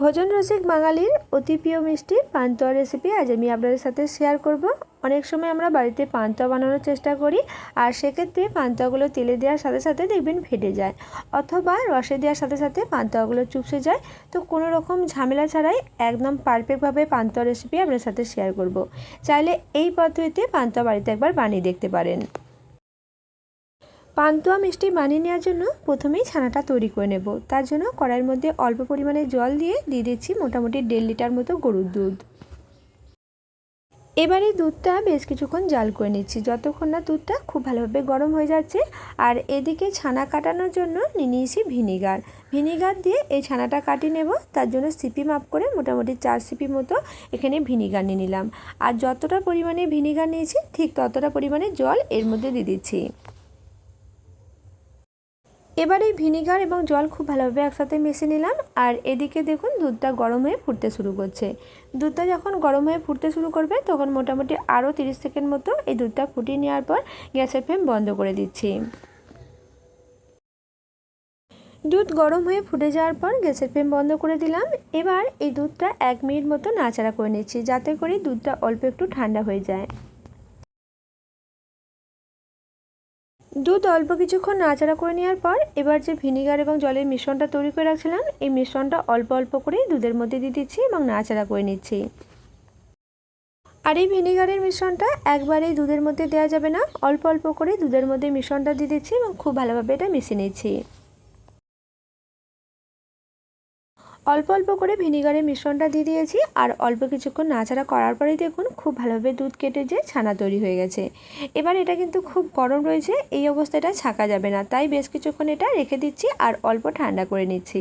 ভোজন রসিক বাঙালির অতি প্রিয় মিষ্টি পান্তুয়া রেসিপি আজ আমি আপনাদের সাথে শেয়ার করব। অনেক সময় আমরা বাড়িতে পান্তুয়া বানানোর চেষ্টা করি, আর সেক্ষেত্রে পান্তুয়াগুলো তেলে দেওয়ার সাথে সাথে দেখবেন ফেটে যায়, অথবা রসে দেওয়ার সাথে সাথে পান্তুয়াগুলো চুপসে যায়। তো কোনো রকম ঝামেলা ছাড়াই একদম পারফেক্টভাবে পান্তুয়া রেসিপি আপনাদের সাথে শেয়ার করব। চাইলে এই পদ্ধতিতে পান্তুয়া বাড়িতে একবার বানিয়ে দেখতে পারেন। পান্তুয়া মিষ্টি বানিয়ে নেওয়ার জন্য প্রথমেই ছানাটা তৈরি করে নেব। তার জন্য কড়াইয়ের মধ্যে অল্প পরিমাণে জল দিয়ে দিয়ে দিচ্ছি মোটামুটি দেড় লিটার মতো গরুর দুধ। এবার দুধটা বেশ কিছুক্ষণ জাল করে নিচ্ছি। যতক্ষণ না দুধটা খুব ভালোভাবে গরম হয়ে যাচ্ছে আর এদিকে ছানা কাটানোর জন্য নিয়ে নিয়েছি ভিনিগার। ভিনিগার দিয়ে এই ছানাটা কাটিয়ে নেব। তার জন্য সিপি মাপ করে মোটামুটি চার সিপি মতো এখানে ভিনিগার নিয়ে নিলাম। আর যতটা পরিমাণে ভিনিগার নিয়েছি ঠিক ততটা পরিমাণে জল এর মধ্যে দিয়ে দিচ্ছি। এবার এই ভিনিগার এবং জল খুব ভালোভাবে একসাথে মিশিয়ে নিলাম। আর এদিকে দেখুন, দুধটা গরম হয়ে ফুটতে শুরু করছে। দুধটা যখন গরম হয়ে ফুটতে শুরু করবে, তখন মোটামুটি আরও তিরিশ সেকেন্ড মতো এই দুধটা ফুটিয়ে নেওয়ার পর গ্যাসের ফ্লেম বন্ধ করে দিচ্ছি। দুধ গরম হয়ে ফুটে যাওয়ার পর গ্যাসের ফ্লেম বন্ধ করে দিলাম। এবার এই দুধটা এক মিনিট মতো নাচাড়া করে নিচ্ছি, যাতে করে দুধটা অল্প একটু ঠান্ডা হয়ে যায়। দুধ অল্প কিছুক্ষণ নাড়াচাড়া করে নেওয়ার পর এবার যে ভিনিগার এবং জলের মিশ্রণটা তৈরি করে রাখছিলাম, এই মিশ্রণটা অল্প অল্প করে দুধের মধ্যে দিয়ে দিচ্ছি এবং নাড়াচাড়া করে নিচ্ছি। আর এই ভিনিগারের মিশ্রণটা একবারেই দুধের মধ্যে দেওয়া যাবে না, অল্প অল্প করে দুধের মধ্যে মিশ্রণটা দিয়ে দিচ্ছি এবং খুব ভালোভাবে এটা মিশিয়ে নিচ্ছি। অল্প অল্প করে ভিনিগারের মিশ্রণটা দিয়ে দিয়েছি আর অল্প কিছুক্ষণ নাচাড়া করার পরেই দেখুন খুব ভালোভাবে দুধ কেটে যে ছানা তৈরি হয়ে গেছে। এবার এটা কিন্তু খুব গরম রয়েছে, এই অবস্থাটা ছাকা যাবে না। তাই বেশ কিছুক্ষণ এটা রেখে দিচ্ছি আর অল্প ঠান্ডা করে নিচ্ছি।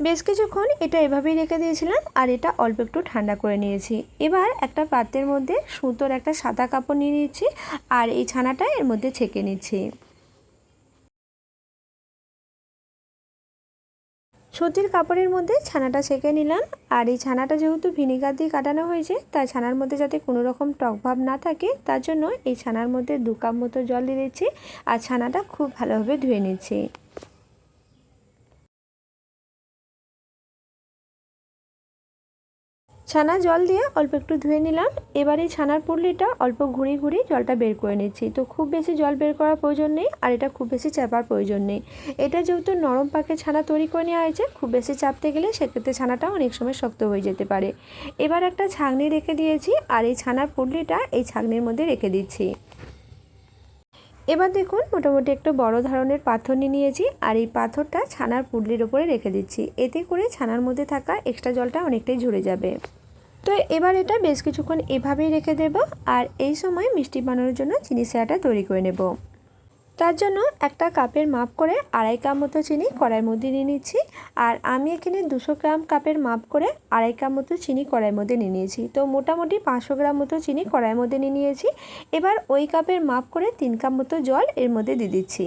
বেশ কিছুক্ষণ এটা এভাবেই রেখে দিয়েছিলাম আর এটা অল্প একটু ঠান্ডা করে নিয়েছি। এবার একটা পাত্রের মধ্যে সুতোর একটা সাদা কাপড় নিয়ে নিচ্ছি আর এই ছানাটা এর মধ্যে ছেঁকে নিচ্ছি। সুতির কাপড়ের মধ্যে ছানাটা সেঁকে নিলাম। আর এই ছানাটা যেহেতু ভিনিগার দিয়ে কাটানো হয়েছে, তাই ছানার মধ্যে যাতে কোনো রকম টকভাব না থাকে, তার জন্য এই ছানার মধ্যে দু কাপ মতো জল দিয়ে দিচ্ছি। আর ছানাটা খুব ভালোভাবে ধুয়ে নিচ্ছি। ছানা জল দিয়ে অল্প একটু ধুয়ে নিলাম। এবার এই ছানার পুরলিটা অল্প ঘুরি ঘুরি জলটা বের করে নিচ্ছি। তো খুব বেশি জল বের করার প্রয়োজন নেই আর এটা খুব বেশি চাপার প্রয়োজন নেই। এটা যেহেতু নরম পাকে ছানা তৈরি করে নেওয়া হয়েছে, খুব বেশি চাপতে গেলে সেক্ষেত্রে ছানাটা অনেক সময় শক্ত হয়ে যেতে পারে। এবার একটা ছাগনি রেখে দিয়েছি আর এই ছানার পুরলিটা এই ছাগনির মধ্যে রেখে দিচ্ছি। এবার দেখুন মোটামুটি একটু বড় ধরনের পাথর নিয়ে নিয়েছি আর এই পাথরটা ছানার পুডলির ওপরে রেখে দিচ্ছি। এতে করে ছানার মধ্যে থাকা এক্সট্রা জলটা অনেকটাই ঝরে যাবে। তো এবার এটা বেশ কিছুক্ষণ এভাবেই রেখে দেব আর এই সময় মিষ্টি বানানোর জন্য চিনি সায়াটা তৈরি করে নেব। তার জন্য একটা কাপের মাপ করে আড়াই কাপ মতো চিনি কড়াইয়ের মধ্যে নিয়ে নিচ্ছি আর আমি এখানে দুশো গ্রাম কাপের মাপ করে আড়াই কাপ মতো চিনি কড়াইয়ের মধ্যে নিয়ে নিয়েছি। তো মোটামুটি পাঁচশো গ্রাম মতো চিনি কড়াইয়ের মধ্যে নিয়ে নিয়েছি। এবার ওই কাপের মাপ করে তিন কাপ মতো জল এর মধ্যে দিয়ে দিচ্ছি।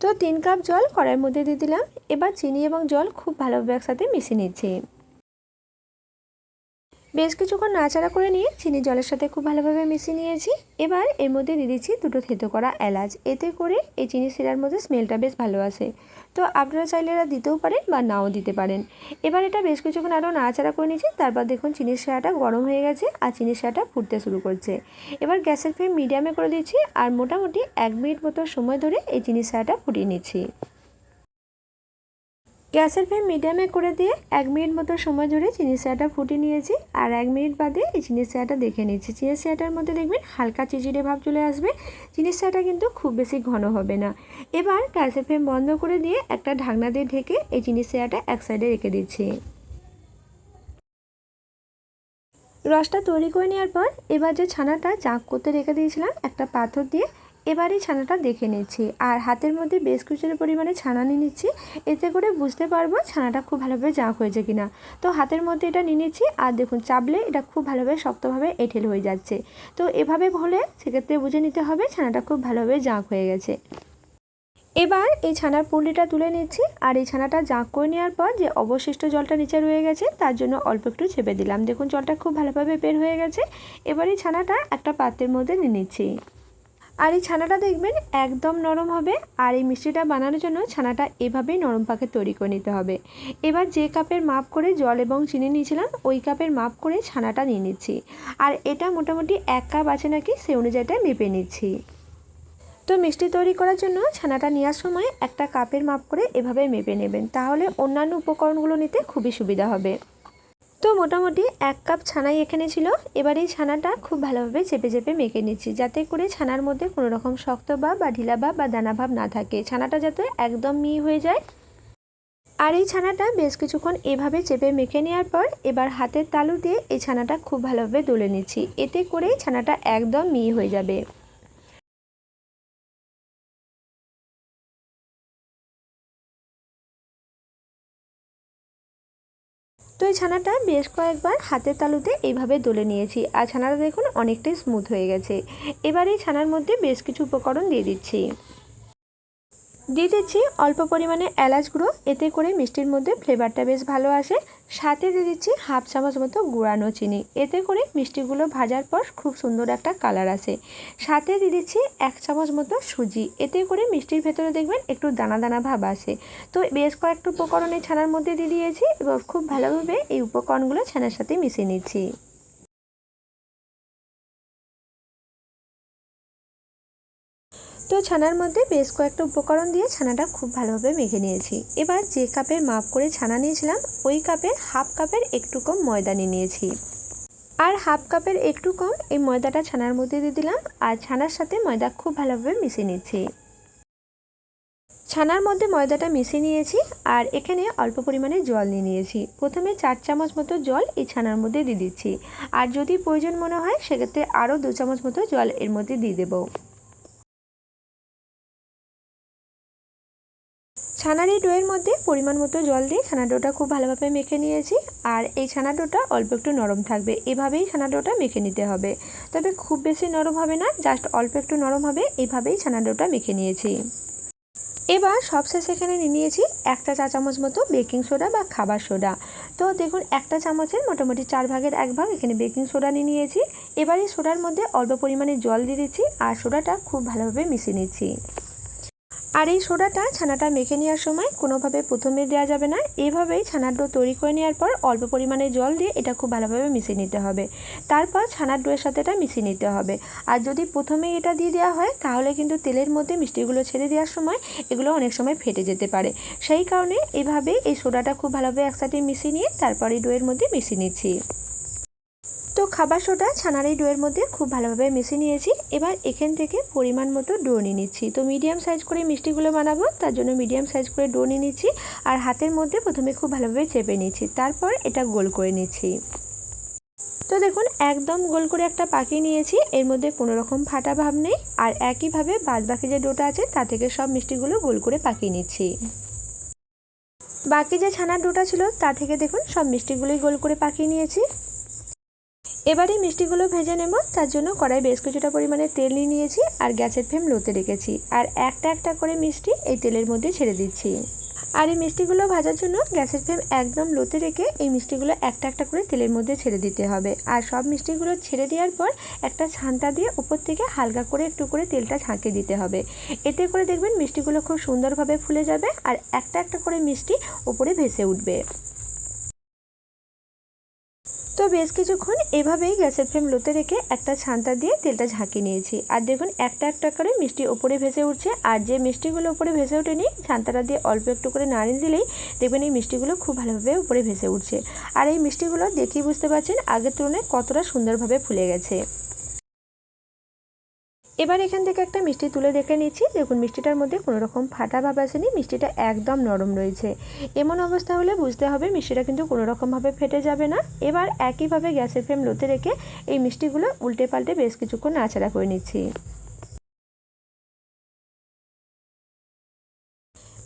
তো তিন কাপ জল কড়াইয়ের মধ্যে দিয়ে দিলাম। এবার চিনি এবং জল খুব ভালোভাবে একসাথে মিশিয়ে নিচ্ছি। বেশ কিছুক্ষণ নাড়াচাড়া করে নিয়ে চিনি জলের সাথে খুব ভালোভাবে মিশিয়ে নিয়েছি। এবার এর মধ্যে দিয়ে দিচ্ছি দুটো থেতো করা এলাচ। এতে করে এই চিনি শিরার মধ্যে স্মেলটা বেশ ভালো আসে। তো আপনারা চাইলে এরা দিতেও পারেন বা নাও দিতে পারেন। এবার এটা বেশ কিছুক্ষণ আরও নাড়াচাড়া করে নিয়েছি, তারপর দেখুন চিনির শিরাটা গরম হয়ে গেছে আর চিনির শিরাটা ফুটতে শুরু করছে। এবার গ্যাসের ফ্লেম মিডিয়ামে করে দিচ্ছি আর মোটামুটি এক মিনিট মতো সময় ধরে এই চিনির শিরাটা ফুটিয়ে নিচ্ছি। গ্যাসের ফ্লেম মিডিয়ামে করে দিয়ে এক মিনিট মতো সময় ধরে চিনি চাটা ফুটিয়ে নিয়েছি। আর এক মিনিট বাদে এই চিনি চাটা দেখে নিচ্ছি। চিনি চাটার মধ্যে দেখবেন হালকা চিচিড়ে ভাব চলে আসবে। চিনি চাটা কিন্তু খুব বেশি ঘন হবে না। এবার গ্যাসের ফ্লেম বন্ধ করে দিয়ে একটা ঢাকনা দিয়ে ঢেকে এই চিনি চাটা এক সাইডে রেখে দিচ্ছি। রসটা তৈরি করে নেওয়ার পর এবার যে ছানাটা চাক করতে রেখে দিয়েছিলাম, একটা পাথর দিয়ে এবারে ছানাটা দেখে নিচ্ছি। আর হাতের মধ্যে বেশ কিছুটা পরিমাণে ছানা নিয়ে নিচ্ছি। এতে করে বুঝতে পারব ছানাটা খুব ভালোভাবে জাঁক হয়েছে কিনা। তো হাতের মধ্যে এটা নিয়ে নিচ্ছি। আর দেখুন চাপলে এটা খুব ভালোভাবে শক্তভাবে এঁঠেল হয়ে যাচ্ছে। তো এভাবে হলে সেক্ষেত্রে বুঝে নিতে হবে ছানাটা খুব ভালোভাবে জাঁক হয়ে গেছে। এবার এই ছানার পুলিটা তুলে নিচ্ছি। আর এই ছানাটা জাঁক করে নেওয়ার পর যে অবশিষ্ট জলটা নিচে রয়ে গেছে, তার জন্য অল্প একটু চেপে দিলাম। দেখুন, জলটা খুব ভালোভাবে বের হয়ে গেছে। এবার এই ছানাটা একটা পাত্রের মধ্যে নিয়ে নিচ্ছি। আর এই ছানাটা দেখবেন একদম নরম হবে, আর এই মিষ্টিটা বানানোর জন্য ছানাটা এভাবেই নরম পাকে তৈরি করে নিতে হবে। এবার যে কাপের মাপ করে জল এবং চিনি নিয়েছিলাম, ওই কাপের মাপ করে ছানাটা নিয়ে নিচ্ছি। আর এটা মোটামুটি এক কাপ আছে নাকি সে অনুযায়ীটা মেপে নিচ্ছি। তো মিষ্টি তৈরি করার জন্য ছানাটা নেওয়ার সময় একটা কাপের মাপ করে এভাবে মেপে নেবেন, তাহলে অন্যান্য উপকরণগুলো নিতে খুবই সুবিধা হবে। তো মোটামুটি এক কাপ ছানাই এখানে ছিল। এবার এই ছানাটা খুব ভালোভাবে চেপে চেপে মেখে নিচ্ছি। যাতে করে ছানার মধ্যে কোনো রকম শক্ত ভাব বা ঢিলা ভাব বা দানা ভাব না থাকে। ছানাটা যাতে একদম মিহি হয়ে যায়। আর এই ছানাটা বেশ কিছুক্ষণ এভাবে চেপে মেখে নেওয়ার পর এবার হাতের তালু দিয়ে এই ছানাটা খুব ভালোভাবে দলে নিচ্ছি। এতে করে ছানাটা একদম মিহি হয়ে যাবে। তো এই ছানাটা বেশ কয়েকবার হাতের তালুতে এইভাবে দলে নিয়েছি। আর ছানাটা দেখুন অনেকটাই স্মুথ হয়ে গেছে। এবার এই ছানার মধ্যে বেশ কিছু উপকরণ দিয়ে দিচ্ছি। দিয়ে দিচ্ছি অল্প পরিমাণে এলাচ গুঁড়ো। এতে করে মিষ্টির মধ্যে ফ্লেভারটা বেশ ভালো আসে। সাথে দিয়ে দিচ্ছি হাফ চামচ মতো গুঁড়ানো চিনি। এতে করে মিষ্টিগুলো ভাজার পর খুব সুন্দর একটা কালার আসে। সাথে দিয়ে দিচ্ছি এক চামচ মতো সুজি। এতে করে মিষ্টির ভেতরে দেখবেন একটু দানা দানা ভাব আসে। তো বেশ কয়েকটা উপকরণে ছানার মধ্যে দিয়ে দিয়েছি। এবং খুব ভালোভাবে এই উপকরণগুলো ছানার সাথে মিশিয়ে নিচ্ছি। তো ছানার মধ্যে বেশ কয়েকটা উপকরণ দিয়ে ছানাটা খুব ভালোভাবে মেখে নিয়েছি। এবার যে কাপের মাপ করে ছানা নিয়েছিলাম, ওই কাপের হাফ কাপের একটু কম ময়দা নিয়ে নিয়েছি। আর হাফ কাপের একটু কম এই ময়দাটা ছানার মধ্যে দিয়ে দিলাম আর ছানার সাথে ময়দা খুব ভালোভাবে মিশিয়ে নিচ্ছি। ছানার মধ্যে ময়দাটা মিশিয়ে নিয়েছি আর এখানে অল্প পরিমাণে জল নিয়ে নিয়েছি। প্রথমে চার চামচ মতো জল এই ছানার মধ্যে দিয়ে দিচ্ছি। আর যদি প্রয়োজন মনে হয়, সেক্ষেত্রে আরও দু চামচ মতো জল এর মধ্যে দিয়ে দেবো। ছানার এই ডোয়ের মধ্যে পরিমাণ মতো জল দিয়ে ছানা ডোটা খুব ভালোভাবে মেখে নিয়েছি। আর এই ছানা ডোটা অল্প একটু নরম থাকবে। এভাবেই ছানা ডোটা মেখে নিতে হবে। তবে খুব বেশি নরম হবে না, জাস্ট অল্প একটু নরম হবে। এইভাবেই ছানা ডোটা মেখে নিয়েছি। এবার সবশেষ এখানে নিয়ে নিয়েছি একটা চা চামচ মতো বেকিং সোডা বা খাবার সোডা। তো দেখুন, একটা চামচের মোটামুটি চার ভাগের এক ভাগ এখানে বেকিং সোডা নিয়ে নিয়েছি। এবার এই সোডার মধ্যে অল্প পরিমাণে জল দিয়ে দিচ্ছি আর সোডাটা খুব ভালোভাবে মিশিয়ে নিচ্ছি। আর এই সোডাটা ছানাটা মেখে নেওয়ার সময় কোনোভাবে প্রথমে দেওয়া যাবে না। এইভাবেই ছানার ডো তৈরি করে নেওয়ার পর অল্প পরিমাণে জল দিয়ে এটা খুব ভালোভাবে মিশিয়ে নিতে হবে। তারপর ছানার ডোয়ের সাথে এটা মিশিয়ে নিতে হবে। আর যদি প্রথমে এটা দিয়ে দেওয়া হয়, তাহলে কিন্তু তেলের মধ্যে মিষ্টিগুলো ছেড়ে দেওয়ার সময় এগুলো অনেক সময় ফেটে যেতে পারে। সেই কারণে এভাবে এই সোডাটা খুব ভালোভাবে একসাথে মিশিয়ে নিয়ে তারপরে ডোয়ের মধ্যে মিশিয়ে নিচ্ছি। তো খাবার সোডা ছানার এই ডোয়ের মধ্যে খুব ভালোভাবে মিশিয়ে নিয়েছি। এবার এখান থেকে পরিমাণ মতো ডো নিয়ে নিচ্ছি। তো মিডিয়াম সাইজ করে মিষ্টিগুলো বানাবো, তার জন্য মিডিয়াম সাইজ করে ডো নিয়ে নিচ্ছি আর হাতের মধ্যে প্রথমে খুব ভালোভাবে চেপে নিচ্ছি। তারপর এটা গোল করে নিচ্ছি। তো দেখুন, একদম গোল করে একটা পাখি নিয়েছি। এর মধ্যে কোনো রকম ফাটা ভাব নেই আর একইভাবে বাদ বাকি যে ডোটা আছে, তা থেকে সব মিষ্টিগুলো গোল করে পাকিয়ে নিচ্ছি। বাকি যে ছানার ডোটা ছিল, তা থেকে দেখুন, সব মিষ্টিগুলোই গোল করে পাকিয়ে নিয়েছি। এবারে মিষ্টিগুলো ভেজে নেব, তার জন্য কড়াই বেশ কিছুটা পরিমাণে তেল নিয়ে নিয়েছি আর গ্যাসের ফ্লেম লোতে রেখেছি। আর একটা একটা করে মিষ্টি এই তেলের মধ্যে ছেড়ে দিচ্ছি। আর এই মিষ্টিগুলো ভাজার জন্য গ্যাসের ফ্লেম একদম লোতে রেখে এই মিষ্টিগুলো একটা একটা করে তেলের মধ্যে ছেড়ে দিতে হবে। আর সব মিষ্টিগুলো ছেড়ে দেওয়ার পর একটা ছান্তা দিয়ে উপর থেকে হালকা করে একটু করে তেলটা ঝাঁকে দিতে হবে। এতে করে দেখবেন মিষ্টিগুলো খুব সুন্দরভাবে ফুলে যাবে আর একটা একটা করে মিষ্টি উপরে ভেসে উঠবে। বেশ কিছুক্ষণ এভাবেই গ্যাসের ফ্লেম লোতে রেখে একটা ছান্তা দিয়ে তেলটা ঝাঁকিয়ে নিয়েছি। আর দেখুন, একটা একটা করে মিষ্টি ওপরে ভেসে উঠছে। আর যে মিষ্টিগুলো ওপরে ভেসে ওঠেনি, ছান্তাটা দিয়ে অল্প একটু করে নাড়িয়ে দিলেই দেখবেন এই মিষ্টিগুলো খুব ভালোভাবে উপরে ভেসে উঠছে। আর এই মিষ্টিগুলো দেখেই বুঝতে পারছেন, আগের তুলনায় কতটা সুন্দরভাবে ফুলে গেছে। এবার এখান থেকে একটা মিষ্টি তুলে দেখে নিচ্ছি। দেখুন, মিষ্টিটার মধ্যে কোনো রকম ফাটা ভাব আসেনি, মিষ্টিটা একদম নরম রয়েছে। এমন অবস্থা হলে বুঝতে হবে মিষ্টিটা কিন্তু কোনো রকমভাবে ফেটে যাবে না। এবার একইভাবে গ্যাসের ফ্লেম লোতে রেখে এই মিষ্টিগুলো উল্টে পাল্টে বেশ কিছুক্ষণ নাড়াচাড়া করে নিচ্ছি।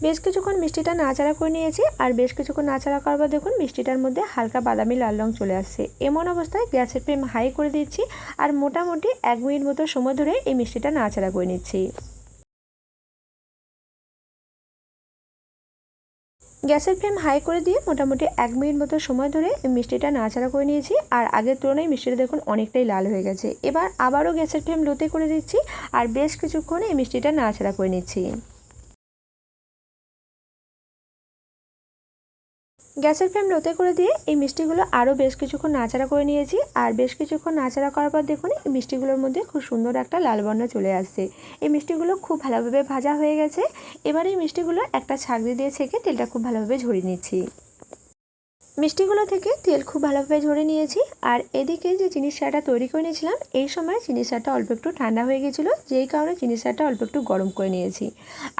বেশ কিছুক্ষণ মিষ্টিটা নাচাড়া করে নিয়েছি আর বেশ কিছুক্ষণ নাচাড়া পর দেখুন মিষ্টিটার মধ্যে হালকা বাদামি, লাল রং চলে আসছে। এমন অবস্থায় গ্যাসের ফ্লেম হাই করে দিচ্ছি আর মোটামুটি এক মিনিট মতো সময় ধরে এই মিষ্টিটা নাচাড়া করে নিচ্ছি। গ্যাসের ফ্লেম হাই করে দিয়ে মোটামুটি এক মিনিট মতো সময় ধরে মিষ্টিটা নাড়াচাড়া করে নিয়েছি আর আগের তুলনায় মিষ্টিটা দেখুন অনেকটাই লাল হয়ে গেছে। এবার আবারও গ্যাসের ফ্লেম লোতে করে দিচ্ছি আর বেশ কিছুক্ষণ এই মিষ্টিটা নাড়াচাড়া করে নিচ্ছি। গ্যাসের ফ্লেম লোতে করে দিয়ে এই মিষ্টিগুলো আরও বেশ কিছুক্ষণ নাচাড়া করে নিয়েছি। আর বেশ কিছুক্ষণ নাচাড়া করার পর দেখুন, এই মিষ্টিগুলোর মধ্যে খুব সুন্দর একটা লাল বর্ণ চলে আসছে। এই মিষ্টিগুলো খুব ভালোভাবে ভাজা হয়ে গেছে। এবার এই মিষ্টিগুলো একটা ছাগড়ি দিয়ে ছেঁকে তেলটা খুব ভালোভাবে ঝরিয়ে নিচ্ছি। মিষ্টিগুলো থেকে তেল খুব ভালোভাবে ঝরে নিয়েছি। আর এদিকে যে চিনি সারটা তৈরি করে নিয়েছিলাম, এই সময় চিনি সারটা অল্প একটু ঠান্ডা হয়ে গেছিল, যেই কারণে চিনি সারটা অল্প একটু গরম করে নিয়েছি।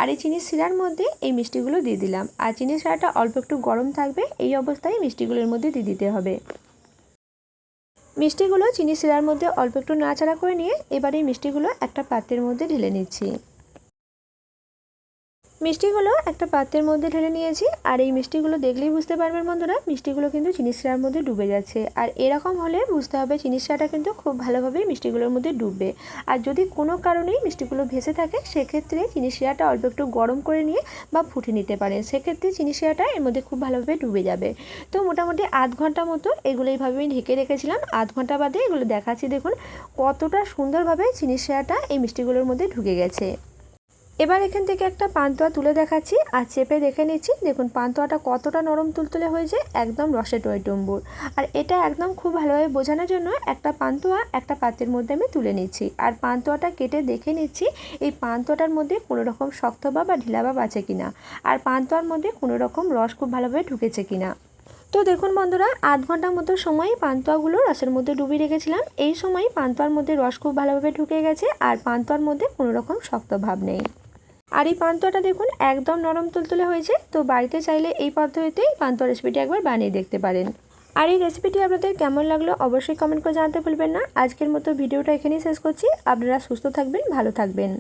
আর এই চিনি শিরার মধ্যে এই মিষ্টিগুলো দিয়ে দিলাম। আর চিনি সারটা অল্প একটু গরম থাকবে, এই অবস্থায় মিষ্টিগুলোর মধ্যে দিয়ে দিতে হবে। মিষ্টিগুলো চিনি শিরার মধ্যে অল্প একটু নাড়াচাড়া করে নিয়ে, এবার এই মিষ্টিগুলো একটা পাত্রের মধ্যে ঢেলে নিচ্ছি। মিষ্টিগুলো একটা পাত্রের মধ্যে ঢেলে নিয়েছি, আর এই মিষ্টিগুলো দেখলেই বুঝতে পারবেন বন্ধুরা, মিষ্টিগুলো কিন্তু চিনি শিরার মধ্যে ডুবে যাচ্ছে। আর এরকম হলে বুঝতে হবে চিনি শিরাটা কিন্তু খুব ভালোভাবে মিষ্টিগুলোর মধ্যে ডুববে। আর যদি কোনো কারণেই মিষ্টিগুলো ভেসে থাকে, সেক্ষেত্রে চিনি শিরাটা অল্প একটু গরম করে নিয়ে বা ফুটে নিতে পারেন। সেক্ষেত্রে চিনি শিরাটা এর মধ্যে খুব ভালোভাবে ডুবে যাবে। তো মোটামুটি আধ ঘণ্টা মতো এগুলো এইভাবে আমি ঢেকে রেখেছিলাম। আধ ঘণ্টা বাদে এগুলো দেখাচ্ছি দেখুন, কতটা সুন্দরভাবে চিনি শিরাটা এই মিষ্টিগুলোর মধ্যে ঢুকে গেছে। এবার এখান থেকে একটা পান্তুয়া তুলে দেখাচ্ছি আর চেপে দেখে নিচ্ছি, দেখুন পান্তুয়াটা কতটা নরম তুলতুলে হয়েছে, একদম রসে টয় টম্বুর। আর এটা একদম খুব ভালোভাবে বোঝানোর জন্য একটা পান্তুয়া একটা পাত্রের মধ্যে আমি তুলে নিচ্ছি। আর পান্তুয়াটা কেটে দেখে নিচ্ছি, এই পান্তুয়াটার মধ্যে কোনো রকম শক্ত বা ঢিলা ভাব আছে কিনা? আর পান্তুয়ার মধ্যে কোনো রকম রস খুব ভালোভাবে ঢুকেছে কিনা? তো দেখুন বন্ধুরা, আধ ঘণ্টার মতো সময় পান্তুয়াগুলো রসের মধ্যে ডুবিয়ে রেখেছিলাম। এই সময় পান্তুয়ার মধ্যে রস খুব ভালোভাবে ঢুকে গেছে আর পান্তুয়ার মধ্যে কোনো রকম শক্ত ভাব নেই। আর এই পান্তুয়াটা দেখুন একদম নরম তুলতুলে হয়েছে, তো বাড়িতে চাইলে এই পদ্ধতিতেই পান্তুয়া রেসিপিটি একবার বানিয়ে দেখতে পারেন। আর এই রেসিপিটি আপনাদের কেমন লাগল অবশ্যই কমেন্ট করে জানাতে ভুলবেন না। আজকের মতো ভিডিওটা এখানেই শেষ করছি। আপনারা সুস্থ থাকবেন, ভালো থাকবেন।